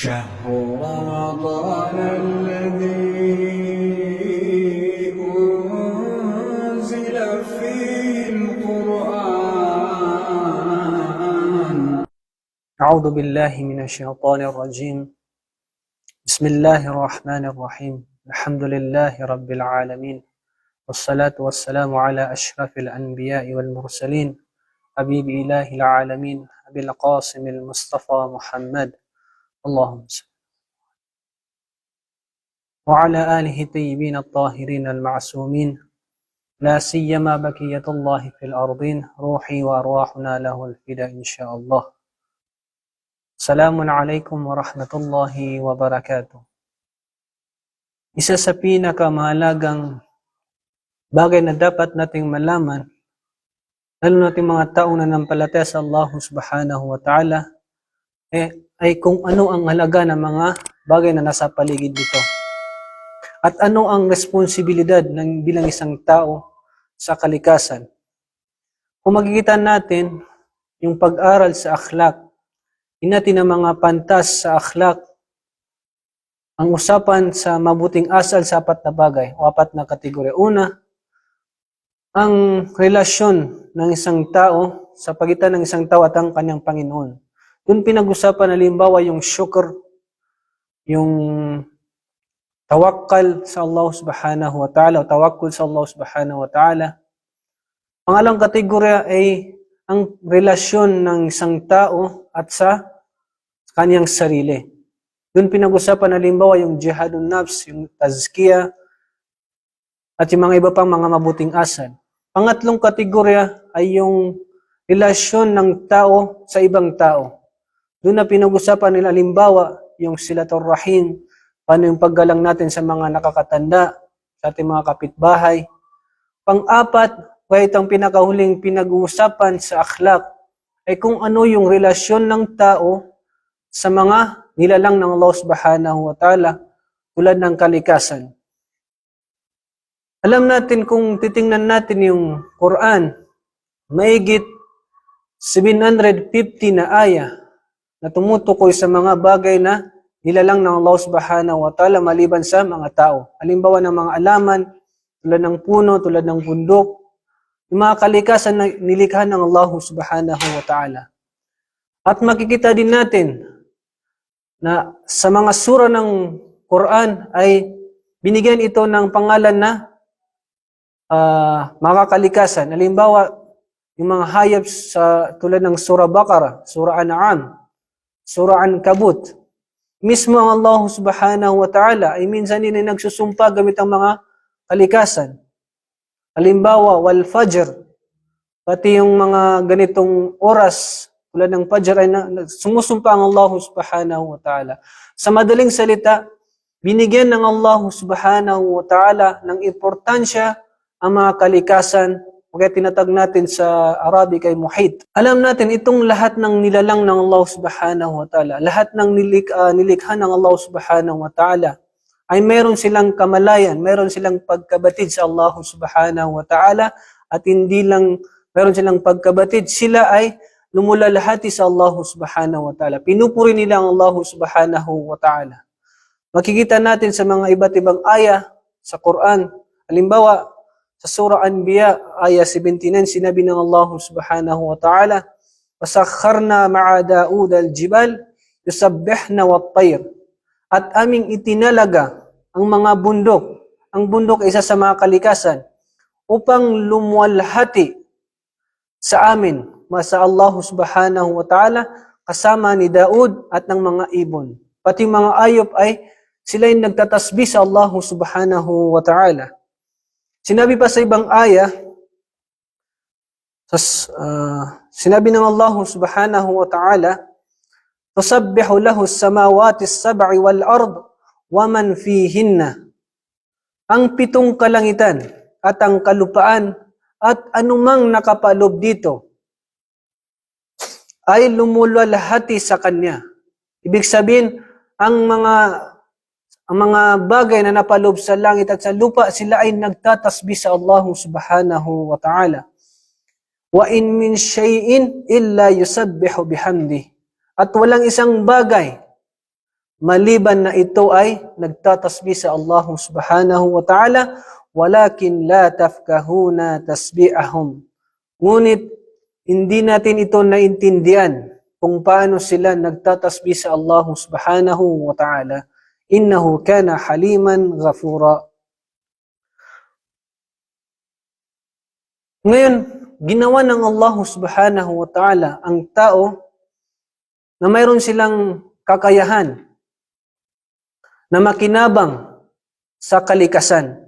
شهر رمضان الذي أنزل فيه القرآن. أعوذ بالله من الشيطان الرجيم. بسم الله الرحمن الرحيم. الحمد لله رب العالمين. والصلاة والسلام على أشرف الأنبياء والمرسلين. حبيب إله العالمين. أبي القاسم المصطفى محمد. اللهم صل وعلى آله الطيبين الطاهرين المعصومين لا سيما بقية الله في الأرضين روحي وأرواحنا له الفداء إن شاء الله Salamun alaikum wa rahmatullahi wa barakatuh. Isa sa pinakamahalagang bagay na dapat nating malaman, lalo nating mga tao na nampalataya sa Allah subhanahu wa ta'ala, eh, ay kung ano ang halaga ng mga bagay na nasa paligid dito. At ano ang responsibilidad ng bilang isang tao sa kalikasan. Kung makikita natin yung pag-aral sa akhlak, Hinati ng mga pantas sa akhlak. Ang usapan sa mabuting asal sa apat na bagay o apat na kategorya. Una, ang relasyon ng isang tao sa pagitan ng isang tao at ang kanyang Panginoon. Doon pinag-usapan halimbawa yung shukr, yung tawakkal sa Allah subhanahu wa ta'ala o tawakkul sa Allah subhanahu wa ta'ala. Pangalang kategorya ay ang relasyon ng isang tao at sa kanyang sarili. Doon pinag-usapan halimbawa yung jihadun nafs, yung tazkiya, at yung mga iba pang mga mabuting asal. Pangatlong kategorya ay yung relasyon ng tao sa ibang tao. Doon na pinag-usapan nila halimbawa yung silatul rahim, paano yung paggalang natin sa mga nakakatanda, sa ating mga kapitbahay. Pang-apat, kaya itong pinakahuling pinag-uusapan sa akhlak ay kung ano yung relasyon ng tao sa mga nilalang ng Allah subhanahu wa ta'ala tulad ng kalikasan. Alam natin kung titingnan natin yung Quran, maigit 750 na aya na tumutukoy sa mga bagay na nilalang ng Allah subhanahu wa ta'ala maliban sa mga tao. Halimbawa ng mga alaman, tulad ng puno, tulad ng bundok, yung mga kalikasan na nilikha ng Allah subhanahu wa ta'ala. At makikita din natin na sa mga sura ng Quran ay binigyan ito ng pangalan na uh, mga kalikasan. Halimbawa, yung mga hayop sa tulad ng Surah Baqarah, Surah An'am, Surah Ankabut. Mismo ang Allah subhanahu wa ta'ala ay minsan din ay nagsusumpa gamit ang mga kalikasan. Halimbawa, wal fajr, pati yung mga ganitong oras tulad ng fajr ay na, sumusumpa ang Allah subhanahu wa ta'ala. Sa madaling salita, binigyan ng Allah subhanahu wa ta'ala ng importansya ang mga kalikasan kaya tinatag natin sa Arabic ay muhit. Alam natin itong lahat ng nilalang ng Allah subhanahu wa ta'ala, lahat ng nilik, uh, nilikha ng Allah subhanahu wa ta'ala, ay meron silang kamalayan, meron silang pagkabatid sa Allah subhanahu wa ta'ala, at hindi lang meron silang pagkabatid, sila ay lumulalahati sa Allah subhanahu wa ta'ala. Pinupuri nila ang Allah subhanahu wa ta'ala. Makikita natin sa mga iba't ibang aya sa Quran. Halimbawa, sa Surah Anbiya, aya 79, sinabi ng Allah subhanahu wa ta'ala, وَسَخَّرْنَا مَعَ دَاُودَ الْجِبَالِ يُسَبِّحْنَ وَالطَّيْرِ At aming itinalaga ang mga bundok. Ang bundok ay isa sa mga kalikasan upang lumwalhati sa amin, masa Allah subhanahu wa ta'ala, kasama ni Daud at ng mga ibon. Pati mga ayop ay sila yung nagtatasbih sa Allah subhanahu wa ta'ala. Sinabi pa sa ibang aya, tas, uh, sinabi ng Allah subhanahu wa ta'ala, samawati sab'i wal ard wa man fihinna. Ang pitong kalangitan at ang kalupaan at anumang nakapalob dito ay lumulalhati sa kanya. Ibig sabihin, ang mga ang mga bagay na napalob sa langit at sa lupa, sila ay nagtatasbih sa Allah subhanahu wa ta'ala. Wa in min shay'in illa yusabbihu bihamdi. At walang isang bagay maliban na ito ay nagtatasbih sa Allah subhanahu wa ta'ala, walakin la tafkahuna tasbihahum. Ngunit, hindi natin ito naintindihan kung paano sila nagtatasbih sa Allah subhanahu wa ta'ala. Innahu kana haliman ghafura. Ngayon, ginawa ng Allah subhanahu wa ta'ala ang tao na mayroon silang kakayahan na makinabang sa kalikasan.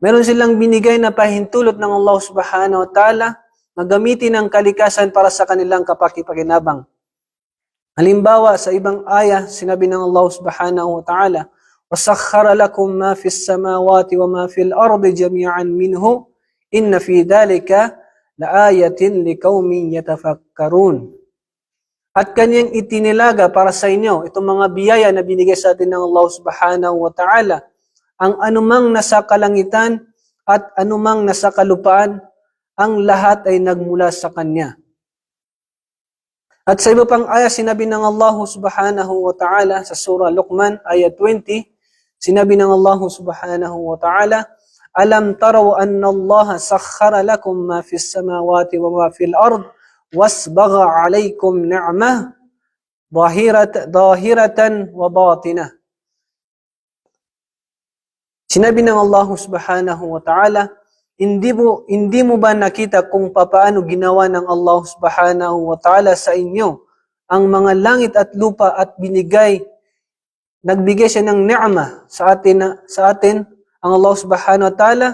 Meron silang binigay na pahintulot ng Allah subhanahu wa ta'ala na gamitin ang kalikasan para sa kanilang kapakipakinabang. Halimbawa, sa ibang aya, sinabi ng Allah subhanahu wa ta'ala, وَسَخَّرَ لَكُم مَا فِي السَّمَاوَاتِ وَمَا فِي الْأَرْضِ جَمِيعًا مِّنْهُ إِنَّ فِي ذَلِكَ لَآيَةٍ لِقَوْمٍ يَتَفَكَّرُونَ At kanyang itinilaga para sa inyo, itong mga biyaya na binigay sa atin ng Allah subhanahu wa ta'ala, ang anumang nasa kalangitan at anumang nasa kalupaan, ang lahat ay nagmula sa Kanya. At sa iba pang aya, sinabi ng Allah subhanahu wa ta'ala sa surah Luqman, ayat 20, sinabi ng Allah subhanahu wa ta'ala, Alam taraw anna Allah sakhara lakum ma fis samawati wa ma fil ard, wasbagha alaykum ni'mah, dahirat, dahiratan wa batinah. Sinabi ng Allah subhanahu wa ta'ala, hindi mo, hindi mo ba nakita kung papaano ginawa ng Allah subhanahu wa ta'ala sa inyo ang mga langit at lupa at binigay, nagbigay siya ng ni'mah sa atin, sa atin ang Allah subhanahu wa ta'ala,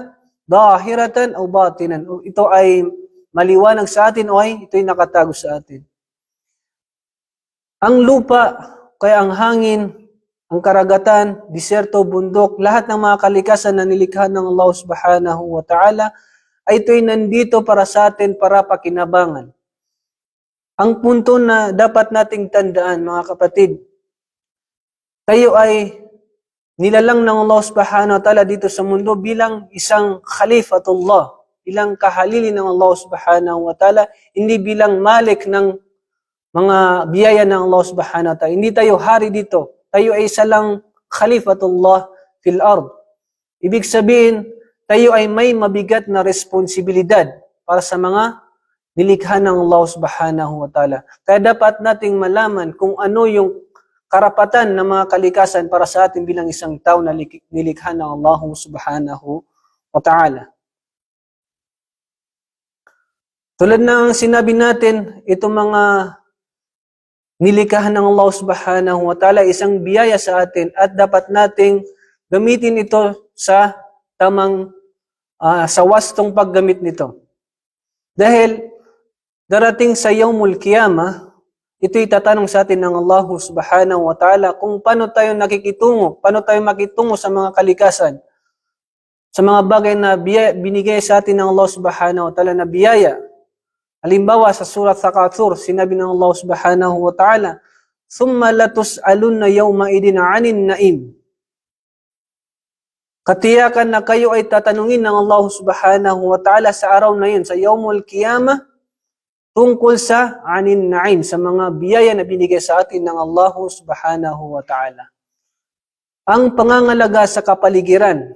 dahiratan o batinan. Ito ay maliwanag sa atin o ay ito'y nakatago sa atin. Ang lupa, kaya ang hangin, ang karagatan, diserto, bundok, lahat ng mga kalikasan na nilikha ng Allah subhanahu wa ta'ala, ay ito'y nandito para sa atin para pakinabangan. Ang punto na dapat nating tandaan, mga kapatid, tayo ay nilalang ng Allah subhanahu wa ta'ala dito sa mundo bilang isang khalifatullah, bilang kahalili ng Allah subhanahu wa ta'ala, hindi bilang malik ng mga biyaya ng Allah subhanahu wa ta'ala. Hindi tayo hari dito. Tayo ay isa lang khalifatullah fil ard. Ibig sabihin, tayo ay may mabigat na responsibilidad para sa mga nilikha ng Allah subhanahu wa ta'ala. Kaya dapat nating malaman kung ano yung karapatan ng mga kalikasan para sa atin bilang isang tao na lik- nilikha ng Allah subhanahu wa ta'ala. Tulad ng sinabi natin, itong mga nilikha ng Allah subhanahu wa ta'ala isang biyaya sa atin at dapat nating gamitin ito sa tamang ah, sa wastong paggamit nito. Dahil darating sa Yawmul Qiyamah, ito'y tatanong sa atin ng Allah subhanahu wa ta'ala kung paano tayo nakikitungo, paano tayo makitungo sa mga kalikasan, sa mga bagay na biya, binigay sa atin ng Allah subhanahu wa ta'ala na biyaya. Halimbawa sa surat Takatsur, sinabi ng Allah subhanahu wa ta'ala, ثُمَّ لَتُسْأَلُنَّ يَوْمَئِذٍ عَنِ النَّئِيمِ Katiyakan na kayo ay tatanungin ng Allah subhanahu wa ta'ala sa araw na yun, sa Yawmul Qiyamah, tungkol sa anin naim, sa mga biyaya na binigay sa atin ng Allah subhanahu wa ta'ala. Ang pangangalaga sa kapaligiran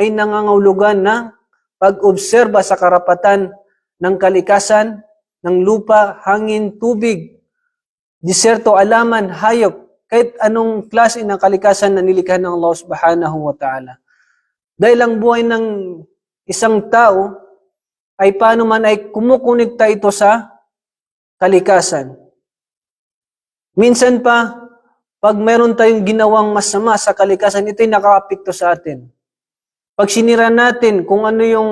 ay nangangahulugan ng pag-obserba sa karapatan ng kalikasan, ng lupa, hangin, tubig, diserto, alaman, hayop, kahit anong klase ng kalikasan na nilikha ng Allah subhanahu wa ta'ala. Dahil ang buhay ng isang tao ay paano man ay kumukonekta ito sa kalikasan. Minsan pa, pag meron tayong ginawang masama sa kalikasan, ito'y nakakapikto sa atin. Pag sinira natin kung ano yung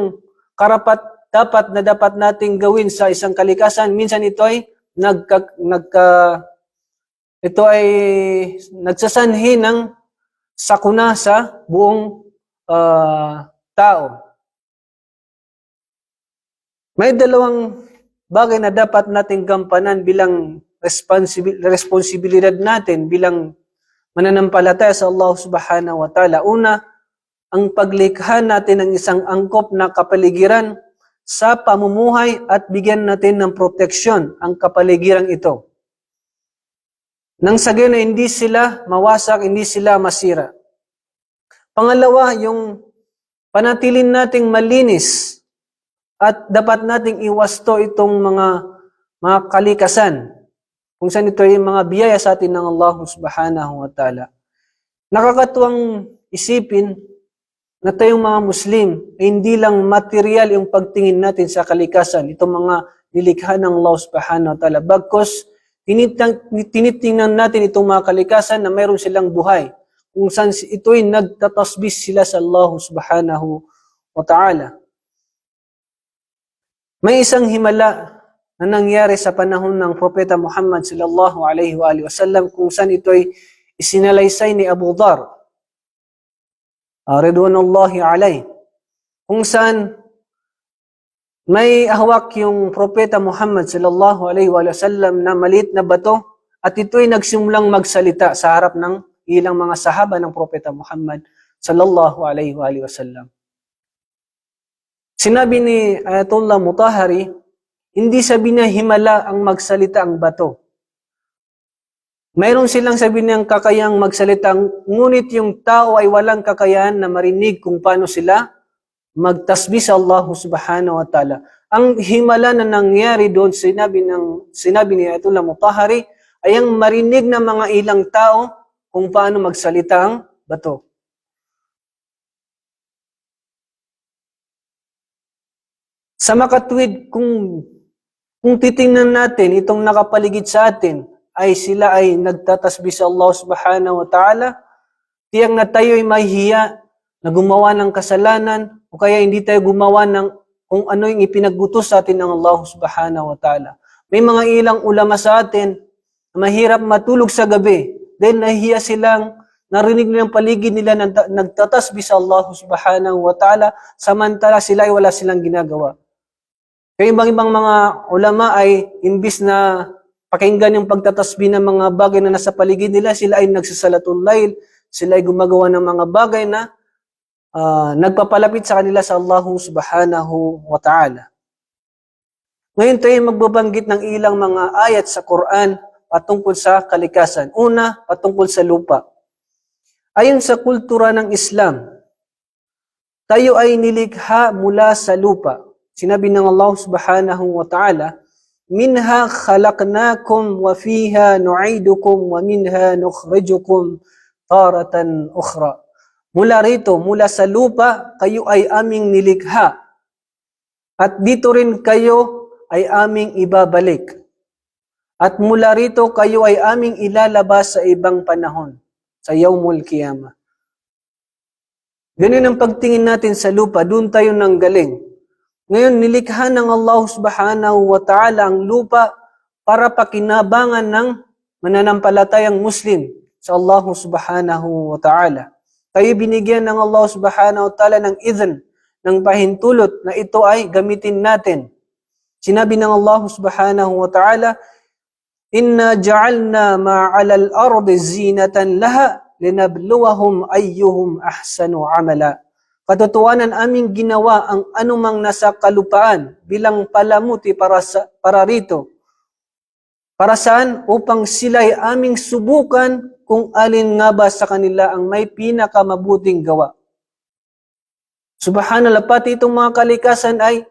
karapat dapat na dapat nating gawin sa isang kalikasan, minsan ito ay nagka, nagka ito ay nagsasanhi ng sakuna sa buong ah, tao. May dalawang bagay na dapat nating gampanan bilang responsibil responsibilidad natin bilang mananampalataya sa Allah subhanahu wa ta'ala. Una, ang paglikha natin ng isang angkop na kapaligiran sa pamumuhay at bigyan natin ng proteksyon ang kapaligiran ito. Nang sa ay hindi sila mawasak, hindi sila masira. Pangalawa, yung panatilin nating malinis at dapat nating iwasto itong mga mga kalikasan kung saan ito ay mga biyaya sa atin ng Allah subhanahu wa ta'ala. Nakakatuwang isipin na tayong mga Muslim ay hindi lang material yung pagtingin natin sa kalikasan, itong mga nilikha ng Allah subhanahu wa ta'ala. Bagkos, tinitingnan natin itong mga kalikasan na mayroon silang buhay. Kung saan ito'y nagtatasbis sila sa Allah subhanahu wa ta'ala. May isang himala na nangyari sa panahon ng Propeta Muhammad sallallahu alaihi wa wasallam kung saan ito'y isinalaysay ni Abu Dhar ridwanullahi alay kung saan may ahwak yung Propeta Muhammad sallallahu alaihi wa wasallam na maliit na bato at ito'y nagsimulang magsalita sa harap ng ilang mga sahaba ng Propeta Muhammad sallallahu alaihi wa wasallam. Sinabi ni Ayatollah Mutahari, hindi sabi niya himala ang magsalita ang bato. Mayroon silang sabi niyang kakayang magsalita, ngunit yung tao ay walang kakayahan na marinig kung paano sila magtasbih sa Allah subhanahu wa ta'ala. Ang himala na nangyari doon, sinabi, ng, sinabi ni Ayatollah Mutahari, ay ang marinig ng mga ilang tao kung paano magsalita ang bato. Sa makatwid, kung, kung titingnan natin itong nakapaligid sa atin, ay sila ay nagtatasbih sa Allah subhanahu wa ta'ala, tiyak na tayo ay mahihiya na gumawa ng kasalanan o kaya hindi tayo gumawa ng kung ano yung ipinagbutos sa atin ng Allah subhanahu wa ta'ala. May mga ilang ulama sa atin na mahirap matulog sa gabi dahil nahihiya silang narinig nilang paligid nila na nagtatasbih sa Allah subhanahu wa ta'ala samantala sila ay wala silang ginagawa. Kaya ibang ibang mga ulama ay imbis na pakinggan yung pagtatasbih ng mga bagay na nasa paligid nila, sila ay nagsasalatul layl, sila ay gumagawa ng mga bagay na ah, nagpapalapit sa kanila sa Allah subhanahu wa ta'ala. Ngayon tayo magbabanggit ng ilang mga ayat sa Quran patungkol sa kalikasan. Una, patungkol sa lupa. Ayon sa kultura ng Islam, tayo ay nilikha mula sa lupa. Sinabi ng Allah subhanahu wa ta'ala, Minha khalaqnakum wa fiha nu'idukum wa minha nukhrijukum taratan ukhra. Mula rito, mula sa lupa, kayo ay aming nilikha. At dito rin kayo ay aming ibabalik. At mula rito, kayo ay aming ilalabas sa ibang panahon, sa Yawmul Qiyamah. Ganun ang pagtingin natin sa lupa, doon tayo nang galing. Ngayon, nilikha ng Allah subhanahu wa ta'ala ang lupa para pakinabangan ng mananampalatayang Muslim sa Allah subhanahu wa ta'ala. Tayo binigyan ng Allah subhanahu wa ta'ala ng idhan, ng pahintulot na ito ay gamitin natin. Sinabi ng Allah subhanahu wa ta'ala, Inna ja'alna ma'ala al-ardi zinatan laha linabluwahum ayyuhum ahsanu amala. Katotohanan aming ginawa ang anumang nasa kalupaan bilang palamuti para sa para rito. Para saan? Upang sila ay aming subukan kung alin nga ba sa kanila ang may pinakamabuting gawa. Subhanallah, pati itong mga kalikasan ay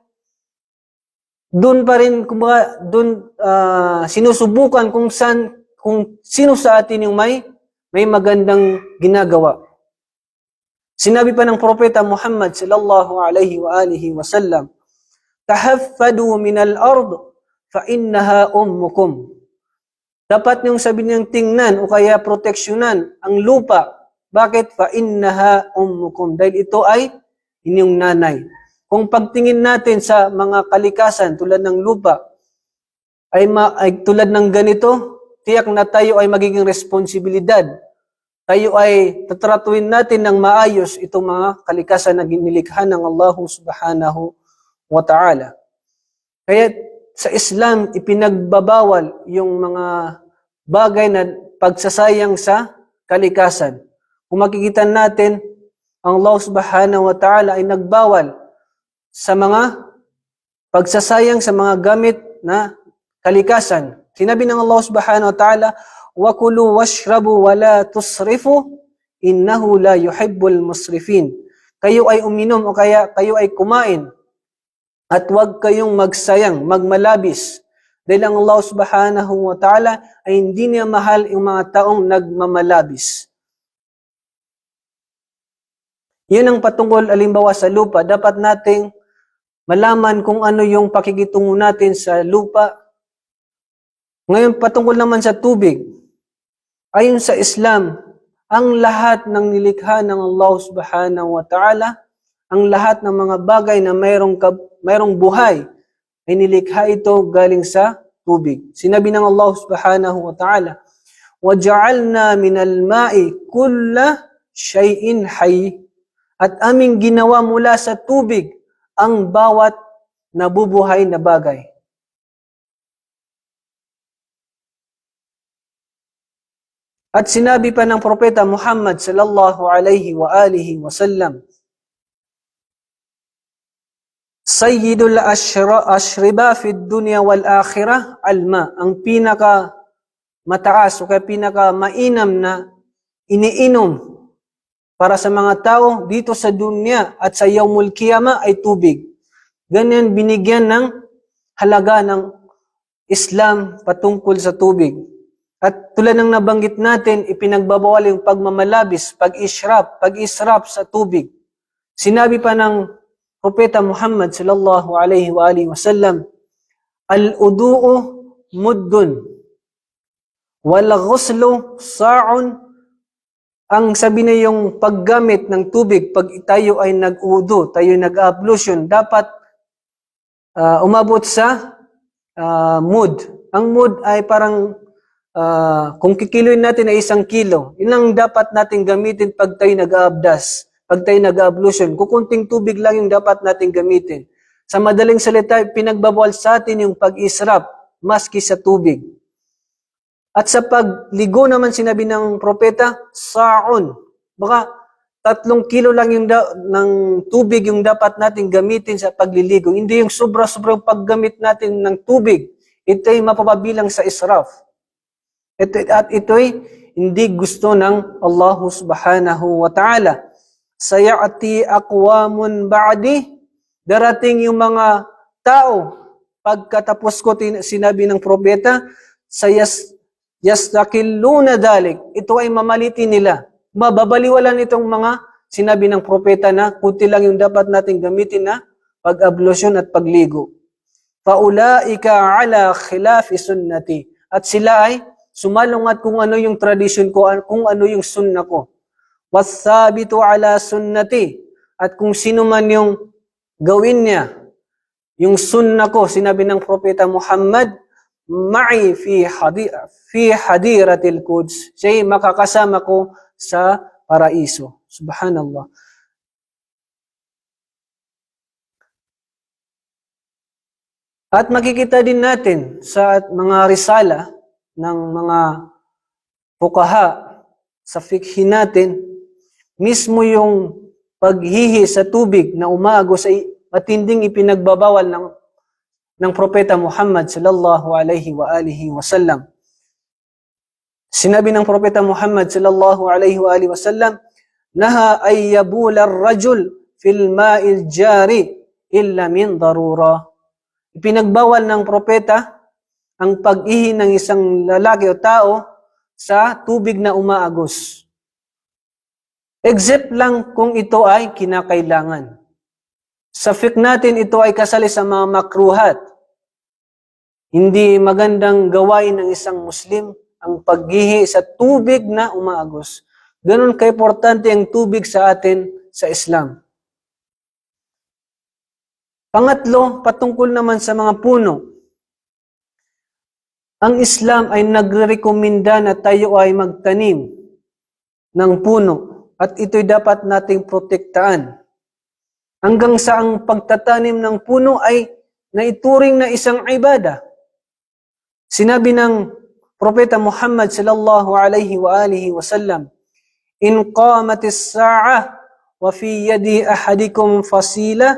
doon pa rin, kumbaga, doon ah, sinusubukan kung saan, kung sino sa atin yung may, may magandang ginagawa. Sinabi pa ng propeta Muhammad sallallahu alaihi wa alihi wa sallam, Tahaffadu min al-ard fa innaha ummukum. Dapat niyong sabi niyang tingnan o kaya proteksyonan ang lupa. Bakit? Fa innaha ummukum. Dahil ito ay inyong nanay. Kung pagtingin natin sa mga kalikasan tulad ng lupa, ay, ma- ay tulad ng ganito, tiyak na tayo ay magiging responsibilidad tayo ay tatratuin natin ng maayos itong mga kalikasan na ginilikha ng Allah subhanahu wa ta'ala. Kaya sa Islam, ipinagbabawal yung mga bagay na pagsasayang sa kalikasan. Kung makikita natin, ang Allah subhanahu wa ta'ala ay nagbawal sa mga pagsasayang sa mga gamit na kalikasan. Sinabi ng Allah subhanahu wa ta'ala, washrabu wa la tusrifu innahu la yuhibbul musrifin. Kayo ay uminom o kaya kayo ay kumain at huwag kayong magsayang, magmalabis. Dahil ang Allah subhanahu wa ta'ala ay hindi niya mahal yung mga taong nagmamalabis. Yun ang patungkol alimbawa sa lupa. Dapat nating malaman kung ano yung pakikitungo natin sa lupa. Ngayon, patungkol naman sa tubig. Ayon sa Islam, ang lahat ng nilikha ng Allah subhanahu wa ta'ala, ang lahat ng mga bagay na mayroong, kab- mayroong buhay, ay nilikha ito galing sa tubig. Sinabi ng Allah subhanahu wa ta'ala, وَجَعَلْنَا مِنَ الْمَاءِ كُلَّ شَيْءٍ حَيٍّ At aming ginawa mula sa tubig ang bawat nabubuhay na bagay. At sinabi pa ng propeta Muhammad sallallahu alaihi wa alihi wa sallam, Sayyidul ashra, ashriba fi dunya wal akhirah alma. Ang pinaka mataas o kaya pinaka mainam na iniinom para sa mga tao dito sa dunya at sa yaumul kiyama ay tubig. Ganyan binigyan ng halaga ng Islam patungkol sa tubig. At tulad ng nabanggit natin, ipinagbabawal yung pagmamalabis, pag-israp, pag-israp sa tubig. Sinabi pa ng Propeta Muhammad sallallahu alaihi wa alihi wasallam, Al-udu'u muddun, wal ghuslu sa'un. Ang sabi na yung paggamit ng tubig, pag tayo ay nag-udu, tayo nag-ablution, dapat ah, umabot sa ah, mud. Ang mud ay parang Ah, kung kikiloin natin ay isang kilo, yun ang dapat natin gamitin pag tayo nag-aabdas, pag tayo nag-ablution. Kukunting tubig lang yung dapat natin gamitin. Sa madaling salita, pinagbabawal sa atin yung pag-israp, maski sa tubig. At sa pagligo naman sinabi ng propeta, sa'on. Baka tatlong kilo lang yung da- ng tubig yung dapat natin gamitin sa pagliligo. Hindi yung sobra-sobrang paggamit natin ng tubig. Ito ay mapapabilang sa israf. Ito, at ito'y hindi gusto ng Allah subhanahu wa ta'ala. Sayati aqwamun ba'di, darating yung mga tao, pagkatapos ko tin- sinabi ng propeta, sayas yastakilluna dalik. Ito ay mamalitin nila. Mababaliwalan itong mga sinabi ng propeta na kunti lang yung dapat nating gamitin na pag-ablusyon at pagligo. Faulaika ala khilafi sunnati. At sila ay sumalungat kung ano yung tradition ko, kung ano yung sunna ko. Wasabitu ala sunnati. At kung sino man yung gawin niya, yung sunna ko, sinabi ng propeta Muhammad, ma'i fi, hadi, fi hadiratil Quds. Siya'y makakasama ko sa paraiso. Subhanallah. At makikita din natin sa mga risala ng mga pukaha sa fikhi natin, mismo yung paghihi sa tubig na umago sa matinding ipinagbabawal ng ng propeta Muhammad sallallahu alaihi wa alihi wasallam. Sinabi ng propeta Muhammad sallallahu alaihi wa alihi wasallam, naha ay yabula ar-rajul fil ma'il jari illa min darura. Ipinagbawal ng propeta ang pag-ihi ng isang lalaki o tao sa tubig na umaagos. Except lang kung ito ay kinakailangan. Sa fiqh natin, ito ay kasali sa mga makruhat. Hindi magandang gawain ng isang Muslim ang paggihi sa tubig na umaagos. Ganon kaimportante ang tubig sa atin sa Islam. Pangatlo, patungkol naman sa mga puno. Ang Islam ay nagrerekomenda na tayo ay magtanim ng puno at ito'y dapat nating protektaan. Hanggang sa ang pagtatanim ng puno ay naituring na isang ibada. Sinabi ng Propeta Muhammad sallallahu alaihi wa alihi wa sallam, In qamatis sa'a wa fi yadi ahadikum fasila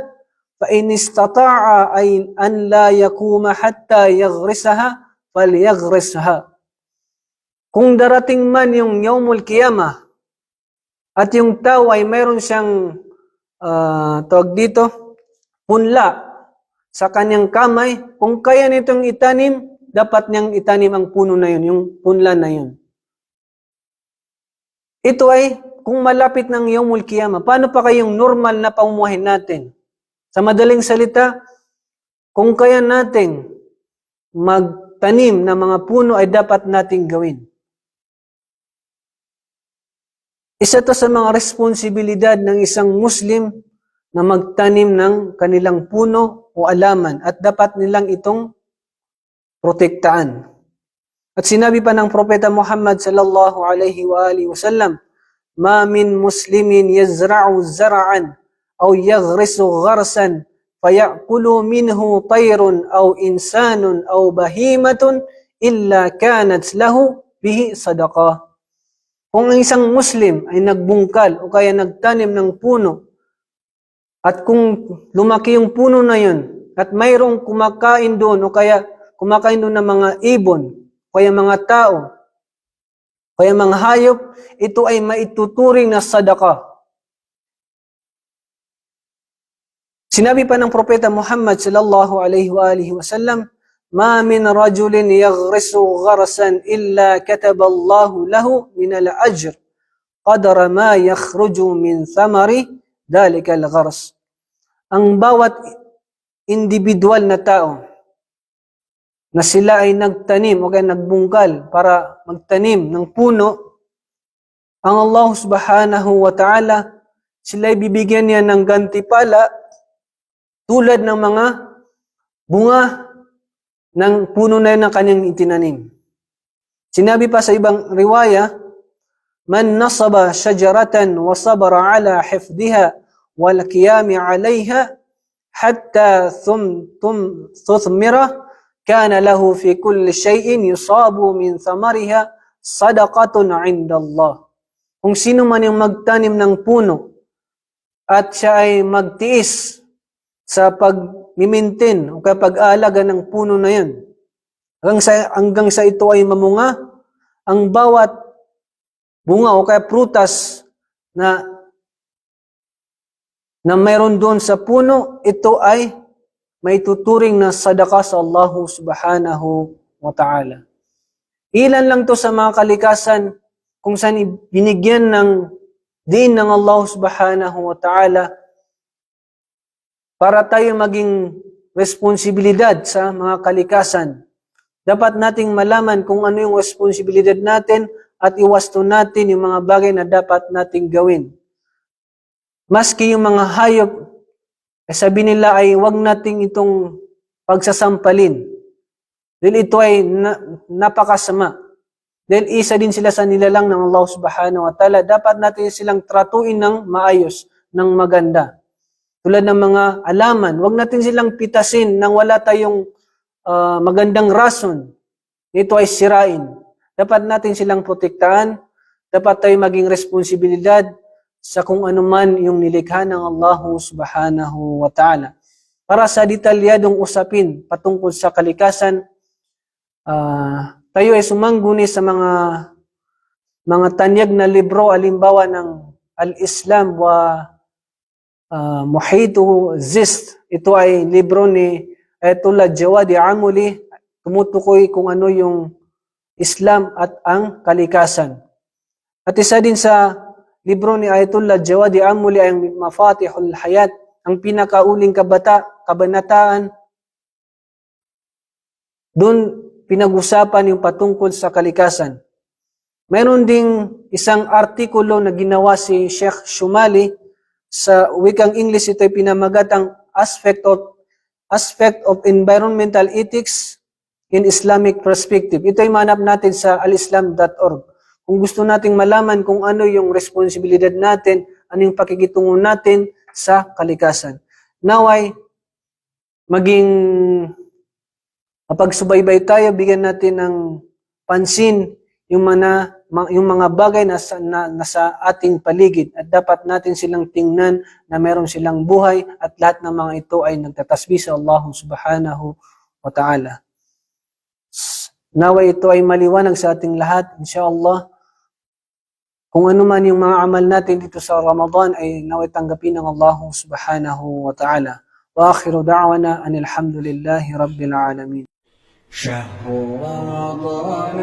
fa in istata'a ay an la yakuma hatta yaghrisaha falyagrisha. kung darating man yung Yawmul Qiyamah at yung tao ay mayroon siyang ah, tawag dito, punla sa kanyang kamay, kung kaya nitong itanim, dapat niyang itanim ang puno na yun, yung punla na yun. Ito ay kung malapit ng Yawmul Qiyamah, paano pa kayong normal na pamumuhay natin? Sa madaling salita, kung kaya nating magtanim ng mga puno ay dapat nating gawin. Isa to sa mga responsibilidad ng isang Muslim na magtanim ng kanilang puno o alaman at dapat nilang itong protektaan. At sinabi pa ng propeta Muhammad sallallahu alaihi wa alihi wasallam, "Ma min muslimin yazra'u zar'an aw yaghrisu gharsan fayakulu minhu tayrun aw insanun aw bahimatun illa kanat lahu bihi sadaqah." Kung ang isang Muslim ay nagbungkal o kaya nagtanim ng puno at kung lumaki yung puno na yun at mayroong kumakain doon o kaya kumakain doon ng mga ibon kaya mga tao kaya mga hayop, ito ay maituturing na sadaka. Sinabi pa ng propeta Muhammad sallallahu alaihi wa alihi wasallam, "Ma min rajulin yaghrisu gharasan illa kataba Allahu lahu min al-ajr qadra ma yakhruju min thamari dhalika al-ghars." Ang bawat individual na tao na sila ay nagtanim o kaya nagbungkal para magtanim ng puno, ang Allah subhanahu wa ta'ala, sila ay bibigyan niya ng gantipala tulad ng mga bunga ng puno na ng kanyang itinanim. Sinabi pa sa ibang riwaya, Man nasaba shajaratan wa sabara ala hifdiha wal qiyami alayha hatta thum tum tuthmira kana lahu fi kulli shay'in yusabu min thamariha sadaqatun 'inda Allah. Kung sino man yung magtanim ng puno at siya ay magtiis sa pag-mimintin o kaya pag-aalaga ng puno na yun. Hanggang sa, hanggang sa ito ay mamunga, ang bawat bunga o kaya prutas na na mayroon doon sa puno, ito ay may tuturing na sadaka sa Allah subhanahu wa ta'ala. Ilan lang to sa mga kalikasan kung saan binigyan ng din ng Allah subhanahu wa ta'ala para tayo maging responsibilidad sa mga kalikasan. Dapat nating malaman kung ano yung responsibilidad natin at iwasto natin yung mga bagay na dapat nating gawin. Maski yung mga hayop, eh sabi nila ay wag nating itong pagsasampalin. Dahil ito ay na, napakasama. Dahil isa din sila sa nilalang ng Allah subhanahu wa ta'ala. Dapat natin silang tratuin ng maayos, ng maganda tulad ng mga alaman, wag natin silang pitasin nang wala tayong ah, magandang rason. Ito ay sirain. Dapat natin silang protektahan. Dapat tayo maging responsibilidad sa kung ano man yung nilikha ng Allah subhanahu wa ta'ala. Para sa detalyadong usapin patungkol sa kalikasan, ah, tayo ay sumangguni sa mga mga tanyag na libro, alimbawa ng Al-Islam wa uh, Zist. Ito ay libro ni Ayatollah Jawadi Amuli. Tumutukoy kung ano yung Islam at ang kalikasan. At isa din sa libro ni Ayatollah Jawadi Amuli ay ang Mafatihul Hayat, ang pinakauling kabata, kabanataan. Doon pinag-usapan yung patungkol sa kalikasan. Mayroon ding isang artikulo na ginawa si Sheikh Shumali sa wikang English ito ay pinamagatang aspect of aspect of environmental ethics in Islamic perspective. Ito ay manap natin sa alislam.org. Kung gusto nating malaman kung ano yung responsibilidad natin, ano yung pakikitungo natin sa kalikasan. Naway, maging mapagsubaybay tayo, bigyan natin ng pansin yung mga yung mga bagay na sa, na, nasa ating paligid at dapat natin silang tingnan na meron silang buhay at lahat ng mga ito ay nagtatasbih sa Allah subhanahu wa ta'ala. Naway ito ay maliwanag sa ating lahat, insyaAllah. Kung ano man yung mga amal natin dito sa Ramadan ay naway tanggapin ng Allah subhanahu wa ta'ala. Wa akhiru da'wana anil hamdulillahi rabbil alamin. شهر رمضان